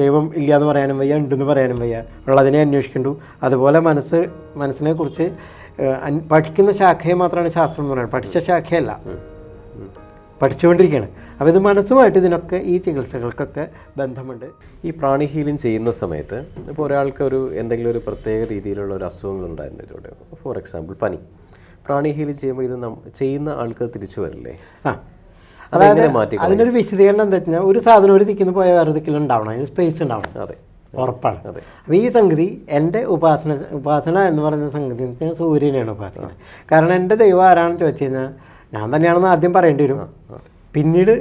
ദൈവം ഇല്ല എന്ന് പറയാനും വയ്യ ഉണ്ടെന്ന് പറയാനും വയ്യ. ഉള്ളതിനെ അന്വേഷിക്കണ്ടു. അതുപോലെ മനസ്സ് മനസ്സിനെ കുറിച്ച് പഠിക്കുന്ന ശാഖയെ മാത്രമാണ് ശാസ്ത്രം എന്ന് പറയുന്നത്. പഠിച്ച ശാഖയല്ല. പഠിച്ചുകൊണ്ടിരിക്കുകയാണ് അപ്പോൾ ഇത് മനസ്സുമായിട്ട് ഇതിനൊക്കെ ഈ ചികിത്സകൾക്കൊക്കെ ബന്ധമുണ്ട്. ഈ പ്രാണി ഹീലിംഗ് ചെയ്യുന്ന സമയത്ത് ഇപ്പോൾ ഒരാൾക്ക് ഒരു എന്തെങ്കിലും ഒരു പ്രത്യേക രീതിയിലുള്ള ഒരു അസുഖങ്ങൾ ഉണ്ടായിരുന്നിട്ടുണ്ട് ഫോർ എക്സാമ്പിൾ പനി. പ്രാണി ഹീലിംഗ് ചെയ്യുമ്പോൾ ഇത് ചെയ്യുന്ന ആൾക്ക് തിരിച്ചു വരില്ലേ? ആ മാറ്റി അതിനൊരു വിശദീകരണം എന്താ വെച്ചാൽ ഒരു സാധനം ഒരു ദിക്കിന്ന് പോയ വേറെ ദിക്കിൽ ഉണ്ടാവണം അതിന് സ്പേസ് ഉണ്ടാവണം. അതെ. ഉറപ്പാണ്. അപ്പൊ അപ്പോൾ ഈ സംഗതി എന്റെ ഉപാസന ഉപാസന എന്ന് പറയുന്ന സംഗതി എന്ന് വെച്ചാൽ സൂര്യനെയാണ് ഉപാസന കാരണം എന്റെ ദൈവം ആരാണെന്ന് ചോദിച്ചു കഴിഞ്ഞാൽ ഞാൻ തന്നെയാണെന്ന് ആദ്യം പറയേണ്ടി വരും. പിന്നീട്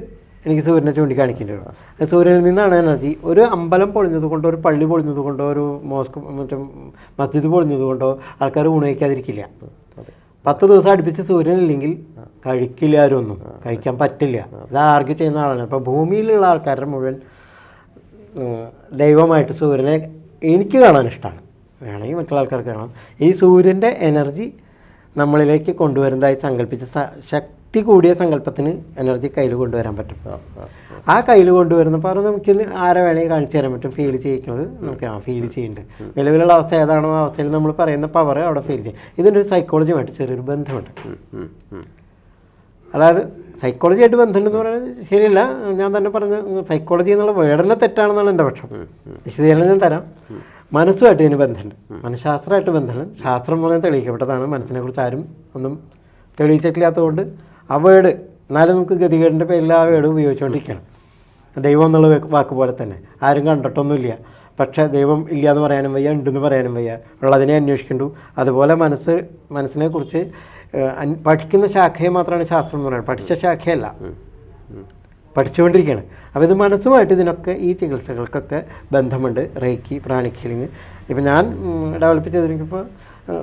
എനിക്ക് സൂര്യനെ ചൂണ്ടിക്കാണിക്കേണ്ടി വരും. സൂര്യനിൽ നിന്നാണ് എനർജി. ഒരു അമ്പലം പൊളിഞ്ഞത് കൊണ്ടോ ഒരു പള്ളി പൊളിഞ്ഞത് കൊണ്ടോ ഒരു മോസ്ക് മറ്റേ മസ്ജിദ് പൊളിഞ്ഞത് കൊണ്ടോ ആൾക്കാർ ഗുണയിക്കാതിരിക്കില്ല പത്ത് ദിവസം അടുപ്പിച്ച് സൂര്യനില്ലെങ്കിൽ കഴിക്കില്ല ആരും ഒന്നും കഴിക്കാൻ പറ്റില്ല. ഇത് ആർഗ്യ ചെയ്യുന്ന ആളാണ്. അപ്പം ഭൂമിയിലുള്ള ആൾക്കാരുടെ മുഴുവൻ ദൈവമായിട്ട് സൂര്യനെ എനിക്ക് കാണാൻ ഇഷ്ടമാണ് വേണമെങ്കിൽ മറ്റുള്ള ആൾക്കാർക്ക് കാണാം. ഈ സൂര്യന്റെ എനർജി നമ്മളിലേക്ക് കൊണ്ടുവരുന്നതായി സങ്കല്പിച്ച സ- ശക്തി കൂടിയ സങ്കല്പത്തിന് എനർജി കയ്യിൽ കൊണ്ടുവരാൻ പറ്റും. ആ കയ്യിൽ കൊണ്ടുവരുന്നപ്പോൾ അത് നമുക്ക് ആരെ വേണമെങ്കിൽ കാണിച്ചു തരാൻ പറ്റും. ഫീൽ ചെയ്യിക്കുന്നത് നമുക്ക് ആ ഫീൽ ചെയ്യുന്നുണ്ട് നിലവിലുള്ള അവസ്ഥ ഏതാണോ ആ അവസ്ഥയിൽ നമ്മൾ പറയുന്ന പവർ അവിടെ ഫീൽ ചെയ്യും. ഇതിന്റെ ഒരു സൈക്കോളജിയുമായിട്ട് ചെറിയൊരു ബന്ധമുണ്ട്. അതായത് സൈക്കോളജിയായിട്ട് ബന്ധമുണ്ടെന്ന് പറയുന്നത് ശരിയല്ല. ഞാൻ തന്നെ പറഞ്ഞ സൈക്കോളജി എന്നുള്ള വേടനെ തെറ്റാണെന്നാണ് എന്റെ പക്ഷം. വിശദീകരണം ഞാൻ തരാം. മനസ്സുമായിട്ട് ഇതിന് ബന്ധമുണ്ട്. മനഃശാസ്ത്രമായിട്ട് ബന്ധമുണ്ട്. ശാസ്ത്രം മൂലം തെളിയിക്കപ്പെട്ടതാണ്. മനസ്സിനെ കുറിച്ച് ആരും ഒന്നും തെളിയിച്ചിട്ടില്ലാത്തതുകൊണ്ട് ആ വേർഡ് എന്നാലും നമുക്ക് ഗതികേടിന്റെ പേരിൽ ആ വേർഡ് ഉപയോഗിച്ചുകൊണ്ടിരിക്കണം. ദൈവം എന്നുള്ള വാക്ക് പോലെ തന്നെ. ആരും കണ്ടിട്ടൊന്നുമില്ല. പക്ഷേ ദൈവം ഇല്ല എന്ന് പറയാനും വയ്യ ഉണ്ടെന്ന് പറയാനും വയ്യ. ഉള്ളതിനെ അന്വേഷിക്കണ്ടു. അതുപോലെ മനസ്സ് മനസ്സിനെ കുറിച്ച് പഠിക്കുന്ന ശാഖയെ മാത്രമാണ് ശാസ്ത്രം എന്ന് പറയുന്നത്. പഠിച്ച ശാഖയല്ല. പഠിച്ചുകൊണ്ടിരിക്കുകയാണ് അപ്പോൾ ഇത് മനസ്സുമായിട്ട് ഇതിനൊക്കെ ഈ ചികിത്സകൾക്കൊക്കെ ബന്ധമുണ്ട്. റേക്കി പ്രാണിക് ഹീലിംഗ് ഇപ്പം ഞാൻ ഡെവലപ്പ് ചെയ്തിരിക്കുമ്പോൾ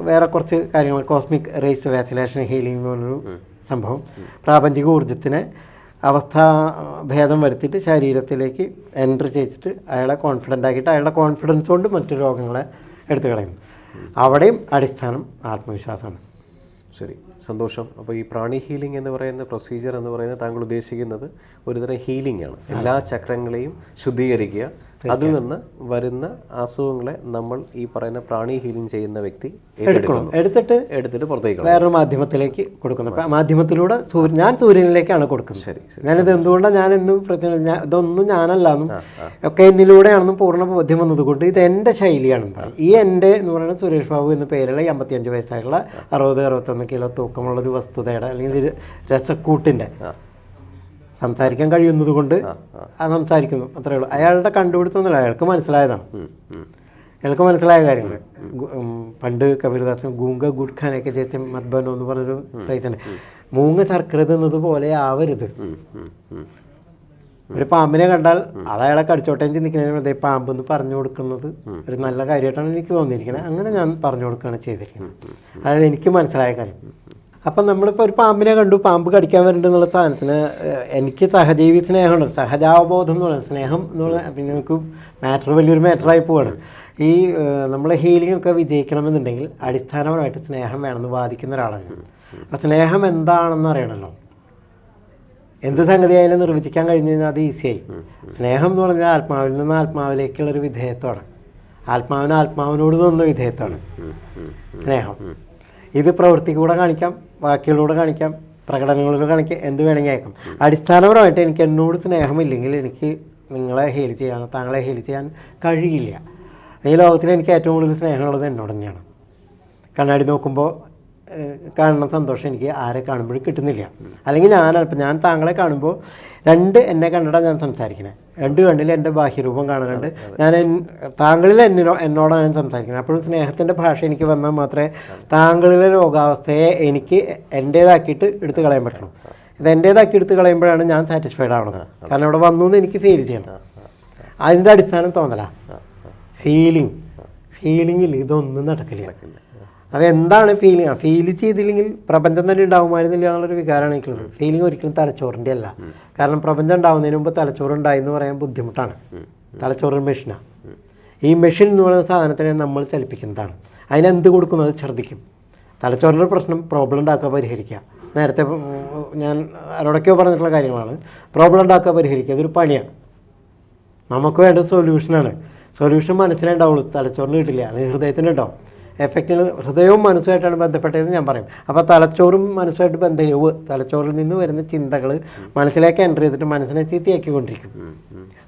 വേറെ കുറച്ച് കാര്യങ്ങൾ. കോസ്മിക് റേസ് വാക്സിനേഷൻ ഹീലിംഗ് പറഞ്ഞൊരു സംഭവം. പ്രാപഞ്ചിക ഊർജത്തിനെ അവസ്ഥ ഭേദം വരുത്തിയിട്ട് ശരീരത്തിലേക്ക് എൻട്രി ചെയ്തിട്ട് അയാളെ കോൺഫിഡന്റ് ആക്കിയിട്ട് അയാളുടെ കോൺഫിഡൻസ് കൊണ്ട് മറ്റു രോഗങ്ങളെ എടുത്തു കളയുന്നു. അവിടെയും അടിസ്ഥാനം ആത്മവിശ്വാസമാണ്. ശരി. സന്തോഷം. അപ്പോൾ ഈ പ്രാണി ഹീലിംഗ് എന്ന് പറയുന്ന പ്രൊസീജിയർ എന്ന് പറയുന്നത് താങ്കൾ ഉദ്ദേശിക്കുന്നത് ഒരുതരം ഹീലിംഗ് ആണ്. എല്ലാ ചക്രങ്ങളെയും ശുദ്ധീകരിക്കുക അതിൽ നിന്ന് വരുന്ന അസുഖങ്ങളെ നമ്മൾ ഈ പറയുന്ന പ്രാണി ഹീലിംഗ് ചെയ്യുന്ന വ്യക്തി ഏറ്റെടുക്കുന്നു. എടുത്തിട്ട് എടുത്തിട്ട് പുറത്തേക്ക്. വേറൊരു മാധ്യമത്തിലേക്ക് കൊടുക്കുന്നു മാധ്യമത്തിലൂടെ ഞാൻ സൂര്യനിലേക്കാണ് കൊടുക്കുന്നത്. ശരി ഞാനിത് എന്തുകൊണ്ടാണ് ഞാൻ എന്നും ഇതൊന്നും ഞാനല്ലാന്നും ഒക്കെ എന്നിലൂടെയാണെന്നും പൂർണ ബോധ്യം വന്നതുകൊണ്ട് ഇത് എന്റെ ശൈലിയാണെന്ന് പറയും. ഈ എന്റെ എന്ന് പറയുന്നത് സുരേഷ് ബാബു എന്ന പേരുള്ള ഈ അമ്പത്തിയഞ്ച് വയസ്സായിട്ടുള്ള അറുപത് അറുപത്തൊന്ന് കിലോ തൂക്കമുള്ള ഒരു വസ്തുതയുടെ അല്ലെങ്കിൽ രസക്കൂട്ടിന്റെ സംസാരിക്കാൻ കഴിയുന്നത് കൊണ്ട് സംസാരിക്കുന്നു. അത്രേ ഉള്ളൂ. അയാളുടെ കണ്ടുപിടുത്തമൊന്നുമില്ല അയാൾക്ക് മനസ്സിലായതാണ്. അയാൾക്ക് മനസ്സിലായ കാര്യങ്ങൾ. പണ്ട് കബീർദാസൻ ഗൂങ്ക ഗുഡ്ഖാനൊക്കെ ചേച്ചി മദ്ബനോ എന്ന് പറഞ്ഞൊരു റൈറ്റുണ്ട് മൂങ്ങ ശർക്കര തിന്നത് പോലെ ആവരുത്. ഒരു പാമ്പിനെ കണ്ടാൽ അത് അയാളെ കടിച്ചോട്ടം ചിന്തിക്കുന്നതിന് പാമ്പ് എന്ന് പറഞ്ഞു കൊടുക്കുന്നത് ഒരു നല്ല കാര്യമായിട്ടാണ് എനിക്ക് തോന്നിയിരിക്കുന്നത്. അങ്ങനെ ഞാൻ പറഞ്ഞു കൊടുക്കുകയാണ് ചെയ്തിരിക്കുന്നത്. അതായത് എനിക്ക് മനസ്സിലായ കാര്യം. അപ്പം നമ്മളിപ്പോൾ ഒരു പാമ്പിനെ കണ്ടു പാമ്പ് കടിക്കാൻ വരുന്നുണ്ട് എന്നുള്ള സാധനത്തിന് എനിക്ക് സഹജീവി സ്നേഹമാണ് സഹജാവബോധം എന്ന് പറയുന്നത് സ്നേഹം എന്ന് പറയുന്നത് പിന്നെ നമുക്ക് മാറ്റർ വലിയൊരു മാറ്ററായി പോവാണ്. ഈ നമ്മളെ ഹീലിംഗ് ഒക്കെ വിജയിക്കണമെന്നുണ്ടെങ്കിൽ അടിസ്ഥാനപരമായിട്ട് സ്നേഹം വേണമെന്ന് വാദിക്കുന്ന ഒരാളാണ്. അപ്പം സ്നേഹം എന്താണെന്ന് അറിയണമല്ലോ എന്ത് സംഗതി ആയാലും നിർവചിക്കാൻ കഴിഞ്ഞു കഴിഞ്ഞാൽ അത് ഈസിയായി സ്നേഹം എന്ന് പറഞ്ഞാൽ ആത്മാവിൽ നിന്ന് ആത്മാവിലേക്കുള്ള ഒരു വിധേയത്വമാണ്. ആത്മാവിന് ആത്മാവിനോട് തോന്നുന്ന വിധേയത്വമാണ്. സ്നേഹം. ഇത് പ്രവൃത്തിക്കൂടെ കാണിക്കാം. വാക്കുകളിലൂടെ കാണിക്കാം പ്രകടനങ്ങളിലൂടെ കാണിക്കാം എന്ത് വേണമെങ്കിൽ അയക്കാം അടിസ്ഥാനപരമായിട്ട് എനിക്ക് എന്നോട് സ്നേഹമില്ലെങ്കിൽ എനിക്ക് നിങ്ങളെ ഹീൽ ചെയ്യാൻ താങ്കളെ ഹീൽ ചെയ്യാൻ കഴിയില്ല. ഈ ലോകത്തിൽ എനിക്ക് ഏറ്റവും കൂടുതൽ സ്നേഹമുള്ളത് എന്നോട് തന്നെയാണ്. കണ്ണാടി നോക്കുമ്പോൾ കാണുന്ന സന്തോഷം എനിക്ക് ആരെ കാണുമ്പോഴും കിട്ടുന്നില്ല. അല്ലെങ്കിൽ ഞാനാണ് ഇപ്പം ഞാൻ താങ്കളെ കാണുമ്പോൾ രണ്ട് എന്നെ കണ്ടിട്ടാണ് ഞാൻ സംസാരിക്കുന്നത് രണ്ട് കണ്ണിൽ എന്റെ ബാഹ്യരൂപം കാണുന്നുണ്ട് ഞാൻ താങ്കളിൽ എന്നിനോ എന്നോടാണ് ഞാൻ സംസാരിക്കുന്നത് അപ്പോഴും സ്നേഹത്തിന്റെ ഭാഷ എനിക്ക് വന്നാൽ മാത്രമേ താങ്കളിലെ രോഗാവസ്ഥയെ എനിക്ക് എന്റേതാക്കിയിട്ട് എടുത്തു കളയാൻ പറ്റുള്ളൂ. ഇത് എന്റേതാക്കി എടുത്തു കളയുമ്പോഴാണ് ഞാൻ സാറ്റിസ്ഫൈഡ് ആവുന്നത്. കാരണം ഇവിടെ വന്നു എന്ന് എനിക്ക് ഫീൽ ചെയ്യണം. അതിന്റെ അടിസ്ഥാനം തോന്നലാ. ഫീലിംഗ് ഫീലിംഗിൽ ഇതൊന്നും നടക്കില്ല. നടക്കില്ല. അത് എന്താണ് ഫീലിംഗ് ഫീൽ ചെയ്തില്ലെങ്കിൽ പ്രപഞ്ചം തന്നെ ഉണ്ടാവുമായിരുന്നില്ല എന്നുള്ളൊരു വികാരമാണ് എനിക്കുള്ളത്. ഫീലിംഗ് ഒരിക്കലും തലച്ചോറിന്റെ അല്ല കാരണം പ്രപഞ്ചം ഉണ്ടാവുന്നതിന് മുമ്പ് തലച്ചോറ് ഉണ്ടായി എന്ന് പറയാൻ ബുദ്ധിമുട്ടാണ്. തലച്ചോറ് മെഷീനാണ് ഈ മെഷീൻ എന്ന് പറയുന്ന സാധനത്തിനെ നമ്മൾ ചലിപ്പിക്കുന്നതാണ്. അതിനെന്ത് കൊടുക്കുന്നു? അത് ഛർദ്ദിക്കും. തലച്ചോറിന്റെ പ്രശ്നം പ്രോബ്ലം ഉണ്ടാക്കുക പരിഹരിക്കുക. നേരത്തെ ഞാൻ ആരോടൊക്കെയോ പറഞ്ഞിട്ടുള്ള കാര്യങ്ങളാണ്. പ്രോബ്ലം ഉണ്ടാക്കുക പരിഹരിക്കുക. അതൊരു പണിയാണ് നമുക്ക് വേണ്ട സൊല്യൂഷനാണ് സൊല്യൂഷൻ മനസ്സിലേ ഉണ്ടാവുള്ളൂ തലച്ചോറിന് കിട്ടില്ല. അത് ഹൃദയത്തിന് ഉണ്ടാവും എഫക്റ്റിന് ഹൃദയവും മനസ്സുമായിട്ടാണ് ബന്ധപ്പെട്ടതെന്ന് ഞാൻ പറയും. അപ്പോൾ തലച്ചോറും മനസ്സുമായിട്ട് ബന്ധം തലച്ചോറിൽ നിന്ന് വരുന്ന ചിന്തകൾ മനസ്സിലേക്ക് എന്റർ ചെയ്തിട്ട് മനസ്സിനെ ചീത്തയാക്കിക്കൊണ്ടിരിക്കും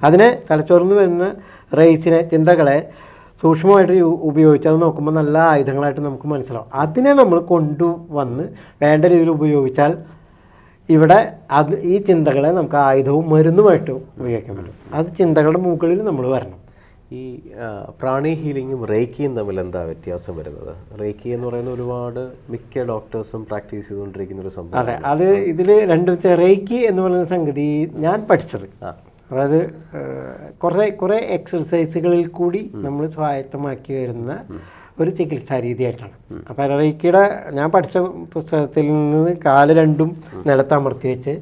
അതിനെ തലച്ചോറിൽ നിന്ന് വരുന്ന റേസിനെ ചിന്തകളെ സൂക്ഷ്മമായിട്ട് ഉപയോഗിച്ച് അത് നോക്കുമ്പോൾ നല്ല ആയുധങ്ങളായിട്ട് നമുക്ക് മനസ്സിലാവും. അതിനെ നമ്മൾ കൊണ്ടുവന്ന് വേണ്ട രീതിയിൽ ഉപയോഗിച്ചാൽ ഇവിടെ അത് ഈ ചിന്തകളെ നമുക്ക് ആയുധവും മരുന്നുമായിട്ട് ഉപയോഗിക്കാൻ പറ്റും. അത് ചിന്തകളുടെ മുകളിൽ നമ്മൾ വരണം. ഈ പ്രാണി ഹീലിങ്ങും റേക്കിയും തമ്മിൽ എന്താ വ്യത്യാസം വരുന്നത്? റേക്കി എന്ന് പറയുന്ന ഒരുപാട് മിക്ക ഡോക്ടേഴ്സും പ്രാക്ടീസ് ചെയ്തുകൊണ്ടിരിക്കുന്ന ഒരു സംഭവം അതെ അത് ഇതിൽ രണ്ട് റേക്കി എന്ന് പറയുന്ന സംഗതി ഞാൻ പഠിച്ചത്. അതായത് കുറെ കുറേ കുറേ എക്സർസൈസുകളിൽ കൂടി നമ്മൾ സ്വായത്തമാക്കി വരുന്ന ഒരു ചികിത്സാ രീതിയായിട്ടാണ്. അപ്പോൾ റേക്കിയുടെ ഞാൻ പഠിച്ച പുസ്തകത്തിൽ നിന്ന് കാൽ രണ്ടും നിലത്തമർത്തി വെച്ച്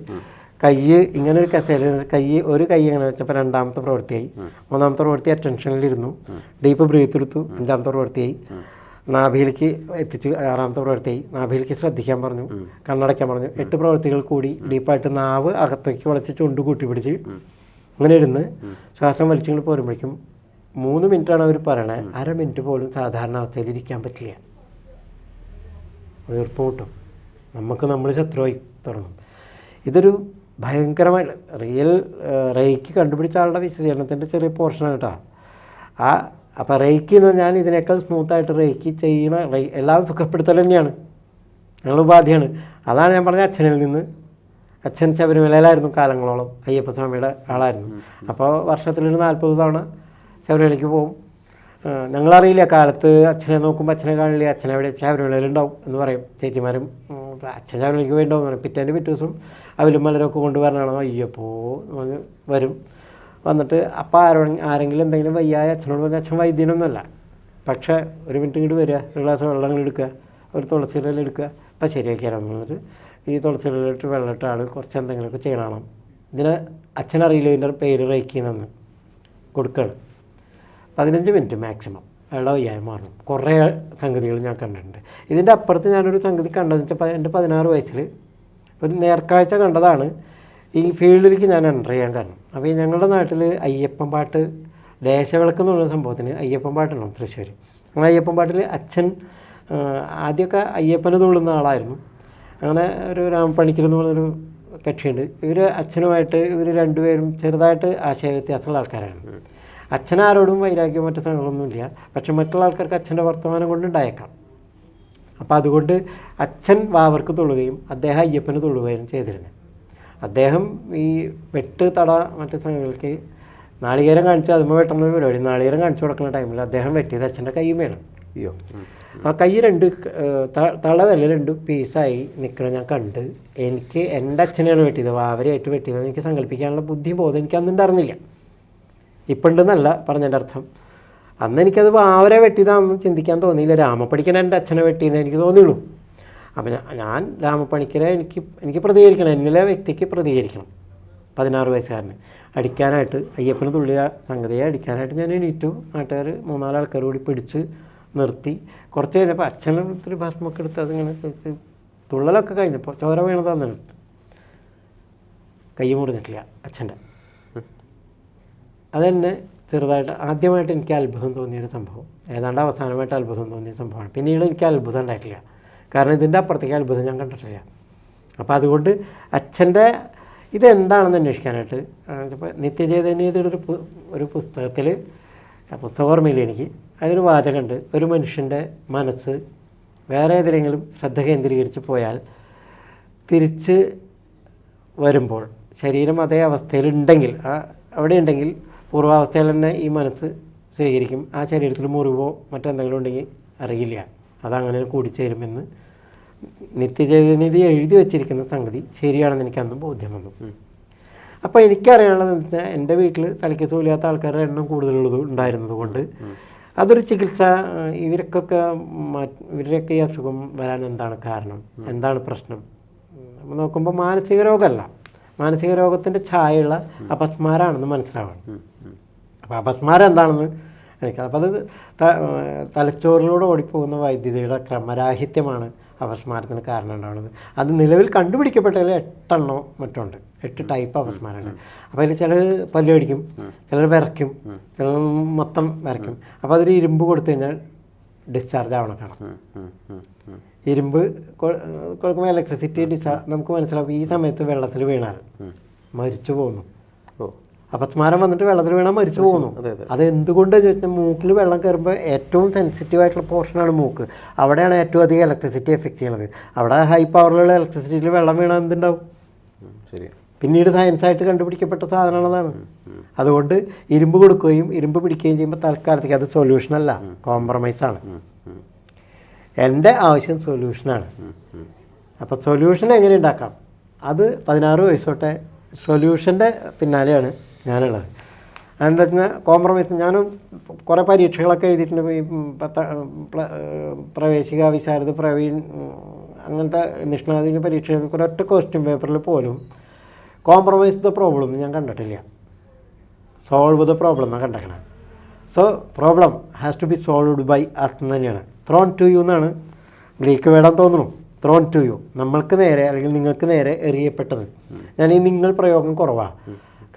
കൈ ഇങ്ങനെ ഒരു കസേര കൈ ഒരു കൈ ഇങ്ങനെ വെച്ചപ്പോൾ രണ്ടാമത്തെ പ്രവൃത്തിയായി. മൂന്നാമത്തെ പ്രവൃത്തി അറ്റൻഷനിലിരുന്നു. ഡീപ്പ് ബ്രീത്ത് എടുത്തു. അഞ്ചാമത്തെ പ്രവൃത്തിയായി. നാഭിയിലേക്ക് എത്തിച്ചു ആറാമത്തെ പ്രവൃത്തിയായി. നാഭിയിലേക്ക് ശ്രദ്ധിക്കാൻ പറഞ്ഞു. കണ്ണടയ്ക്കാൻ പറഞ്ഞു. എട്ട് പ്രവൃത്തികൾ കൂടി ഡീപ്പായിട്ട് നാവ് അകത്തേക്ക് വളച്ച് ചുണ്ട് കൂട്ടി പിടിച്ച് ഇങ്ങനെ ഇരുന്ന് ശ്വാസം വലിച്ചുകൊണ്ട് പോരുമ്പോഴേക്കും മൂന്ന് മിനിറ്റാണ് അവർ പറയണേ അര മിനിറ്റ് പോലും സാധാരണ അവസ്ഥയിൽ ഇരിക്കാൻ പറ്റില്ല. വീർപ്പ് കൂട്ടും നമുക്ക് നമ്മൾ ശത്രുവായി തുടങ്ങും. ഇതൊരു ഭയങ്കരമായ റിയൽ റേക്ക് കണ്ടുപിടിച്ച ആളുടെ വിശദീകരണത്തിന്റെ ചെറിയ പോർഷനാണ് ആ അപ്പോൾ റേക്ക് എന്ന് പറഞ്ഞാൽ ഇതിനേക്കാൾ സ്മൂത്തായിട്ട് റേക്ക് ചെയ്യണ റേ എല്ലാം സുഖപ്പെടുത്തൽ തന്നെയാണ്. ഞങ്ങൾ ഉപാധിയാണ്. അതാണ് ഞാൻ പറഞ്ഞ അച്ഛനിൽ നിന്ന്. അച്ഛൻ ശബരിമലയിലായിരുന്നു കാലങ്ങളോളം. അയ്യപ്പ സ്വാമിയുടെ ആളായിരുന്നു. അപ്പോൾ വർഷത്തിലൊരു നാൽപ്പത് തവണ ശബരിമലയ്ക്ക് പോകും. ഞങ്ങളറിയില്ല കാലത്ത് അച്ഛനെ നോക്കുമ്പോൾ അച്ഛനെ കാണില്ല? അച്ഛനെ എവിടെ? ശബരിമലയിലുണ്ടാവും എന്ന് പറയും. ചേച്ചിമാരും അച്ഛൻ ശബരിമലയ്ക്ക് വേണ്ടോ പറയും. പിറ്റേന്റെ പിറ്റേ ദിവസം അവലും മലരൊക്കെ കൊണ്ടുവരണോ അയ്യപ്പോ പറഞ്ഞ് വരും. വന്നിട്ട് അപ്പോൾ ആരോ ആരെങ്കിലും എന്തെങ്കിലും വയ്യായ അച്ഛനോട് പറഞ്ഞാൽ അച്ഛൻ വൈദ്യനൊന്നുമല്ല. പക്ഷേ ഒരു മിനിറ്റ് ഇങ്ങോട്ട് വരിക ഒരു ഗ്ലാസ് വെള്ളം എടുക്കുക ഒരു തുളസി എടുക്കുക. അപ്പോൾ ശരിയാക്കിയാലും? എന്നിട്ട് ഈ തുളസി ഇലയിട്ട് വെള്ളമിട്ട ആൾ കുറച്ച് എന്തെങ്കിലുമൊക്കെ ചെയ്യണം. ഇതിന് അച്ഛനറിയില്ല ഇതിന്റെ പേര് റേക്കിന്നെന്ന് കൊടുക്കുകയാണ് പതിനഞ്ച് മിനിറ്റ് മാക്സിമം. വയ്യായ്മ മാറും. കുറേ സംഗതികൾ ഞാൻ കണ്ടിട്ടുണ്ട്. ഇതിന്റെ അപ്പുറത്ത് ഞാനൊരു സംഗതി കണ്ടതെന്ന് വെച്ചാൽ എന്റെ പതിനാറ് വയസ്സിൽ ഒരു നേർക്കാഴ്ച കണ്ടതാണ്. ഈ ഫീൽഡിലേക്ക് ഞാൻ എന്റർ ചെയ്യാൻ കാരണം. അപ്പോൾ ഞങ്ങളുടെ നാട്ടിൽ അയ്യപ്പൻ പാട്ട് ദേശവിളക്ക് എന്ന് പറയുന്ന സംഭവത്തിന് അയ്യപ്പൻ പാട്ടുണ്ടാവും തൃശ്ശൂർ അങ്ങനെ അയ്യപ്പൻ പാട്ടിൽ അച്ഛൻ ആദ്യമൊക്കെ അയ്യപ്പന് തുള്ളുന്ന ആളായിരുന്നു. അങ്ങനെ ഒരു രാമപ്പണിക്കൽ എന്ന് പറഞ്ഞൊരു കക്ഷിയുണ്ട്. ഇവർ അച്ഛനുമായിട്ട് ഇവർ രണ്ടുപേരും ചെറുതായിട്ട് ആശയ വ്യത്യാസമുള്ള ആൾക്കാരാണ്. അച്ഛൻ ആരോടും വൈരാഗ്യം മറ്റു സംഘങ്ങളൊന്നുമില്ല പക്ഷെ മറ്റുള്ള ആൾക്കാർക്ക് അച്ഛന്റെ വർത്തമാനം കൊണ്ട് ഉണ്ടായേക്കാം. അപ്പോൾ അതുകൊണ്ട് അച്ഛൻ വാവർക്ക് തൊള്ളുകയും അദ്ദേഹം അയ്യപ്പന് തൊള്ളുകയും ചെയ്തിരുന്നു. അദ്ദേഹം ഈ വെട്ട് തട മറ്റു സംഘങ്ങൾക്ക് നാളികേരം കാണിച്ചു അതുമ്പോൾ വെട്ടുന്ന പരിപാടി നാളികേരം കാണിച്ചു കൊടുക്കുന്ന ടൈമിൽ അദ്ദേഹം വെട്ടിയത് അച്ഛന്റെ കൈ വേണം അയ്യോ. ആ കൈ രണ്ട് തളവല്ല രണ്ട് പീസായി നിൽക്കണം ഞാൻ കണ്ട് എനിക്ക് എന്റെ അച്ഛനെയാണ് വെട്ടിയത്. വാവരെയായിട്ട് വെട്ടിയത് എനിക്ക് സങ്കല്പിക്കാനുള്ള ബുദ്ധിബോധം ബോധം എനിക്ക് അന്ന് ഉണ്ടായിരുന്നില്ല ഇപ്പം ഉണ്ടെന്നല്ല പറഞ്ഞതിന്റെ അർത്ഥം അന്ന് എനിക്കത് അവരെ വെട്ടിയതാണെന്ന് ചിന്തിക്കാൻ തോന്നിയില്ല. രാമപ്പണിക്കനെ എന്റെ അച്ഛനെ വെട്ടിയെന്ന് എനിക്ക് തോന്നിയുള്ളൂ. അപ്പം ഞാൻ രാമപ്പണിക്കരെ എനിക്ക് എനിക്ക് പ്രതികരിക്കണം. എന്നിലെ വ്യക്തിക്ക് പ്രതികരിക്കണം. പതിനാറ് വയസ്സുകാരന്. അടിക്കാനായിട്ട് അയ്യപ്പന് തുള്ളിയ സംഗതിയെ അടിക്കാനായിട്ട് ഞാൻ എണീറ്റു. നാട്ടുകാർ മൂന്നാൽ ആൾക്കാർ കൂടി പിടിച്ച് നിർത്തി. കുറച്ച് കഴിഞ്ഞപ്പോൾ അച്ഛനെ ഇത്തിരി ഭസ്മൊക്കെ എടുത്ത് അതിങ്ങനെ തുള്ളലൊക്കെ കഴിഞ്ഞപ്പോൾ ചോര വീണത് തന്നെ കൈ മുറിഞ്ഞിട്ടില്ല അച്ഛന്റെ. അതെന്നെ ചെറുതായിട്ട് ആദ്യമായിട്ട് എനിക്ക് അത്ഭുതം തോന്നിയൊരു സംഭവം. ഏതാണ്ട് അവസാനമായിട്ട് അത്ഭുതം തോന്നിയ സംഭവമാണ്. പിന്നീട് എനിക്ക് അത്ഭുതം ഉണ്ടായിട്ടില്ല. കാരണം ഇതിന്റെ അപ്പുറത്തേക്ക് അത്ഭുതം ഞാൻ കണ്ടിട്ടില്ല. അപ്പോൾ അതുകൊണ്ട് അച്ഛന്റെ ഇതെന്താണെന്ന് അന്വേഷിക്കാനായിട്ട് ഇപ്പോൾ നിത്യചൈതന്യതയുടെ ഒരു ഒരു പുസ്തകത്തിൽ പുസ്തകം ഓർമ്മയില്ല എനിക്ക്? അതിനൊരു വാചകമുണ്ട്. ഒരു മനുഷ്യന്റെ മനസ്സ് വേറെ ഏതിലെങ്കിലും ശ്രദ്ധ കേന്ദ്രീകരിച്ച് പോയാൽ തിരിച്ച് വരുമ്പോൾ ശരീരം അതേ അവസ്ഥയിലുണ്ടെങ്കിൽ ആ അവിടെ ഉണ്ടെങ്കിൽ പൂർവാവസ്ഥയിൽ തന്നെ ഈ മനസ്സ് സ്വീകരിക്കും ആ ശരീരത്തിൽ മുറിവോ മറ്റെന്തെങ്കിലും ഉണ്ടെങ്കിൽ അറിയില്ല. അതങ്ങനെ കൂടിച്ചേരുമെന്ന് നിത്യചൈതന്യതി എഴുതി വച്ചിരിക്കുന്ന സംഗതി ശരിയാണെന്ന് എനിക്ക് അന്ന് ബോധ്യം വന്നു. അപ്പോൾ എനിക്കറിയാനുള്ളത് വെച്ചാൽ എന്റെ വീട്ടിൽ തലയ്ക്ക് തോലിയാത്ത ആൾക്കാരുടെ എണ്ണം കൂടുതലുള്ളത് ഉണ്ടായിരുന്നത് കൊണ്ട് അതൊരു ചികിത്സ ഇവരൊക്കെ ഇവർക്കൊക്കെ മാറ്റ് ഇവരുടെയൊക്കെ ഈ അസുഖം വരാൻ എന്താണ് കാരണം? എന്താണ് പ്രശ്നം? നോക്കുമ്പോൾ മാനസിക രോഗമല്ല. മാനസിക രോഗത്തിന്റെ ഛായയുള്ള അപസ്മാരാണെന്ന് മനസ്സിലാവണം. അപ്പോൾ അപസ്മാരം എന്താണെന്ന് എനിക്ക് അപ്പോൾ അത് ത- തലച്ചോറിലൂടെ ഓടിപ്പോകുന്ന വൈദ്യുതിയുടെ ക്രമരാഹിത്യമാണ് അപസ്മാരത്തിന് കാരണം ഉണ്ടാവുന്നത്. അത് നിലവിൽ കണ്ടുപിടിക്കപ്പെട്ടതിൽ എട്ടെണ്ണോ മറ്റോ ഉണ്ട്. എട്ട് ടൈപ്പ് അപസ്മാരമുണ്ട് അപ്പോൾ അതിൽ ചിലർ പല്ല് കടിക്കും ചിലർ വിറയ്ക്കും ചിലർ മൊത്തം വിറയ്ക്കും. അപ്പോൾ അതൊരു ഇരുമ്പ് കൊടുത്തു കഴിഞ്ഞാൽ ഡിസ്ചാർജ് ആവണം കാണാം. ഇരുമ്പ് കൊടുക്കുമ്പോൾ ഇലക്ട്രിസിറ്റി ഡിസ്ചാർജ് നമുക്ക് മനസ്സിലാവും ഈ സമയത്ത് വെള്ളത്തിൽ വീണാൽ മരിച്ചു പോകുന്നു. ഓ. അപസ്മാരം വന്നിട്ട് വെള്ളത്തിൽ വീണാൽ മരിച്ചു പോകുന്നു അതെ എന്തുകൊണ്ടെന്ന് ചോദിച്ചാൽ മൂക്കിൽ വെള്ളം കയറുമ്പോൾ ഏറ്റവും സെൻസിറ്റീവ് ആയിട്ടുള്ള പോർഷനാണ് മൂക്ക്. അവിടെയാണ് ഏറ്റവും അധികം ഇലക്ട്രിസിറ്റി എഫക്റ്റ് ചെയ്യുന്നത് അവിടെ ഹൈ പവറിലുള്ള ഇലക്ട്രിസിറ്റിയിൽ വെള്ളം വീണാൽ എന്തുണ്ടാവും? ശരി. പിന്നീട് സയൻസായിട്ട് കണ്ടുപിടിക്കപ്പെട്ട സാധനമാണ് അതാണ് അതുകൊണ്ട് ഇരുമ്പ് കൊടുക്കുകയും ഇരുമ്പ് പിടിക്കുകയും ചെയ്യുമ്പോൾ തൽക്കാലത്തേക്ക് അത് സൊല്യൂഷനല്ല കോംപ്രമൈസാണ് കോംപ്രമൈസ് ആണ്. എന്റെ ആവശ്യം സൊല്യൂഷനാണ്. അപ്പോൾ സൊല്യൂഷൻ എങ്ങനെ ഉണ്ടാക്കാം? അത് പതിനാറ് വയസ്സോട്ടെ സൊല്യൂഷന്റെ പിന്നാലെയാണ് ഞാനുള്ളത് എന്താ വെച്ചാൽ കോംപ്രമൈസ് ഞാനും കുറേ പരീക്ഷകളൊക്കെ എഴുതിയിട്ടുണ്ട്. ഈ പത്ത പ്രവേശിക വിശാരദ പ്രവീൺ അങ്ങനത്തെ നിഷ്ണാതിന് പരീക്ഷ ഒറ്റ ക്വസ്റ്റ്യൻ പേപ്പറിൽ പോലും കോംപ്രമൈസ് ദ പ്രോബ്ലം ഞാൻ കണ്ടിട്ടില്ല. സോൾവ് ദ പ്രോബ്ലം എന്നാണ് കണ്ടേക്കണേ. So problem has to be solved by us എന്ന് തന്നെയാണ്. ത്രോൺ ടു യു എന്നാണ് ഗ്രീക്ക് വേടാൻ തോന്നുന്നു. ത്രോൺ ടു യു നമ്മൾക്ക് നേരെ അല്ലെങ്കിൽ നിങ്ങൾക്ക് നേരെ എറിയപ്പെട്ടത്. ഞാൻ ഈ നിങ്ങൾ പ്രയോഗം കുറവാണ്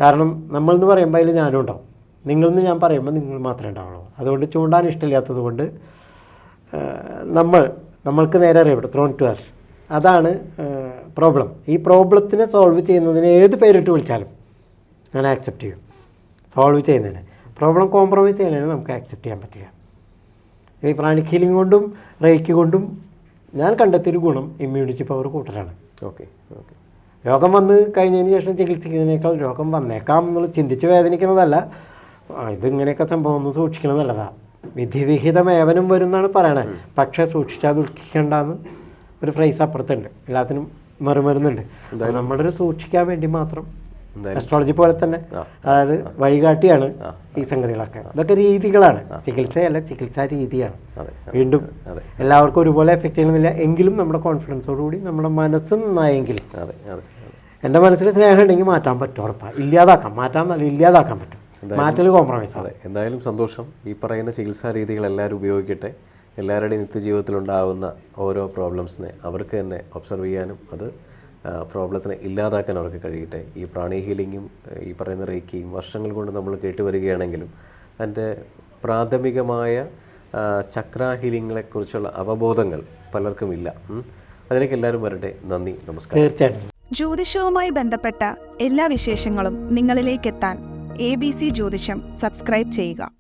കാരണം നമ്മൾ എന്ന് പറയുമ്പോൾ അതിൽ ഞാനും ഉണ്ടാവും നിങ്ങളെന്ന് ഞാൻ പറയുമ്പോൾ നിങ്ങൾ മാത്രമേ ഉണ്ടാവുള്ളൂ. അതുകൊണ്ട് ചൂണ്ടാൻ ഇഷ്ടമില്ലാത്തത് കൊണ്ട് നമ്മൾ നമ്മൾക്ക് നേരെ അറിയപ്പെടും ത്രോൺ ടു അസ് അതാണ് പ്രോബ്ലം ഈ പ്രോബ്ലത്തിനെ സോൾവ് ചെയ്യുന്നതിന് ഏത് പേരിട്ട് വിളിച്ചാലും ഞാൻ ആക്സെപ്റ്റ് ചെയ്യും. സോൾവ് ചെയ്യുന്നതിന്. പ്രോബ്ലം കോംപ്രമൈസ് ചെയ്യുന്നതിന് നമുക്ക് ആക്സെപ്റ്റ് ചെയ്യാൻ പറ്റില്ല. ഈ പ്രാണിക് ഹീലിംഗ് കൊണ്ടും റേക്ക് കൊണ്ടും ഞാൻ കണ്ടെത്തിയൊരു ഗുണം ഇമ്മ്യൂണിറ്റി പവർ കൂട്ടലാണ്. ഓക്കെ ഓക്കെ രോഗം വന്ന് കഴിഞ്ഞതിന് ശേഷം ചികിത്സിക്കുന്നതിനേക്കാൾ രോഗം വന്നേക്കാം എന്നുള്ള ചിന്തിച്ച് വേദനിക്കുന്നതല്ല. ഇതിങ്ങനെയൊക്കെ സംഭവം ഒന്ന് സൂക്ഷിക്കണം നല്ലതാണ് വിധിവിഹിതം ഏവനും വരും എന്നാണ് പറയണത് പക്ഷേ സൂക്ഷിച്ചാൽ ദുഃഖിക്കേണ്ടെന്ന് ഒരു ഫ്രൈസ് അപ്പുറത്തുണ്ട്. എല്ലാത്തിനും മറുമരുന്നുണ്ട്. നമ്മളൊരു സൂക്ഷിക്കാൻ വേണ്ടി മാത്രം അസ്ട്രോളജി പോലെ തന്നെ. അതായത് വഴികാട്ടിയാണ് ഈ സംഗതികളൊക്കെ. ഇതൊക്കെ രീതികളാണ്. ചികിത്സയല്ല ചികിത്സാ രീതിയാണ്. വീണ്ടും എല്ലാവർക്കും ഒരുപോലെ എഫക്റ്റ് ചെയ്യണമെന്നില്ല. എങ്കിലും നമ്മുടെ കോൺഫിഡൻസോടുകൂടി നമ്മുടെ മനസ്സ് നന്നായെങ്കിൽ എന്റെ മനസ്സിൽ സ്നേഹം ഉണ്ടെങ്കിൽ മാറ്റാൻ പറ്റും ഉറപ്പാണ് ഇല്ലാതാക്കാം. മാറ്റാൻ നല്ല ഇല്ലാതാക്കാൻ പറ്റും. മാറ്റൽ കോംപ്രമൈസ് അതെ എന്തായാലും സന്തോഷം. ഈ പറയുന്ന ചികിത്സാ രീതികൾ എല്ലാവരും ഉപയോഗിക്കട്ടെ. എല്ലാവരുടെയും നിത്യജീവിതത്തിലുണ്ടാകുന്ന ഓരോ പ്രോബ്ലംസിനെ അവർക്ക് തന്നെ ഒബ്സർവ് ചെയ്യാനും അത് പ്രോബ്ലത്തിനെ ഇല്ലാതാക്കാൻ അവർക്ക് കഴിയട്ടെ. ഈ പ്രാണി ഹീലിങ്ങും ഈ പറയുന്ന റേക്കിയും വർഷങ്ങൾ കൊണ്ട് നമ്മൾ കേട്ട് വരികയാണെങ്കിലും അതിന്റെ പ്രാഥമികമായ ചക്രാ ഹീലിങ്ങളെക്കുറിച്ചുള്ള അവബോധങ്ങൾ പലർക്കും ഇല്ല. അതിലേക്ക് എല്ലാവരും വരട്ടെ. നന്ദി. നമസ്കാരം. തീർച്ചയായിട്ടും. ജ്യോതിഷവുമായി ബന്ധപ്പെട്ട എല്ലാ വിശേഷങ്ങളും നിങ്ങളിലേക്കെത്താൻ എ ബി സി ജ്യോതിഷം സബ്സ്ക്രൈബ് ചെയ്യുക.